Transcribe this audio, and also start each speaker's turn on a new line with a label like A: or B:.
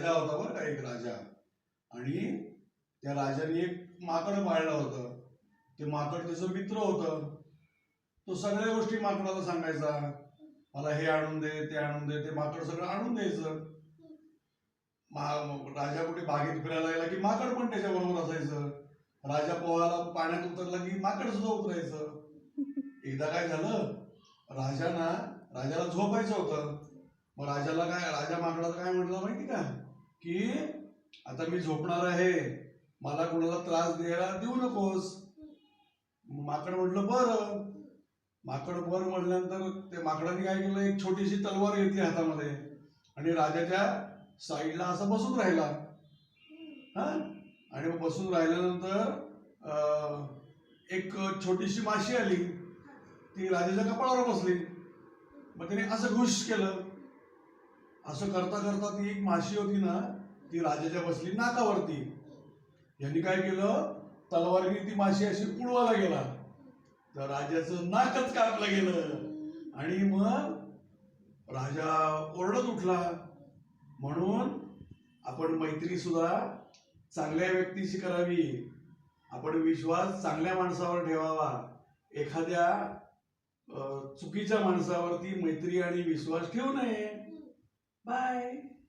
A: राजा होता बरं का एक राजा. आणि त्या राजाने एक माकड पाळलं होतं. ते माकड त्याचं मित्र होतं. तो सगळ्या गोष्टी माकडाला सांगायचा. मला हे आणून दे ते आणून दे ते माकड सगळं आणून द्यायचं. राजा कुठे बागेत फिरायला गेला की माकड पण त्याच्या बरोबर असायचं. राजा पोहायला पाण्यात उतरला की माकड सुद्धा उतरायचं. एकदा काय झालं? राजाना राजाला झोपायचं होतं. मग राजाला काय राजा माकडाला काय म्हटलं माहिती का? की आता मी झोपणार आहे. मला कोणाला त्रास द्यायला देऊ नकोस. माकड म्हटलं बरं. माकड बर म्हटल्यानंतर ते माकडाने काय केलं? एक छोटीशी तलवार घेतली हातामध्ये आणि राजाच्या साईडला असं बसून राहिला. हा? आणि बसून राहिल्यानंतर अं, एक छोटीशी माशी आली. ती राजाच्या कपाळावर बसली. मग त्याने असं घुश केलं. असं करता करता ती एक माशी होती ना ती राजाच्या बसली नाकावरती. यांनी काय केलं? तलवारीने ती माशी अशी पुडवायला गेला. तर राजाचं नाकच कापलं गेलं. आणि मग राजा ओरडत उठला. म्हणून आपण मैत्री सुद्धा चांगल्या व्यक्तीशी करावी. आपण विश्वास चांगल्या माणसावर ठेवावा. एखाद्या चुकीच्या माणसावरती मैत्री आणि विश्वास ठेवू नये. Bye.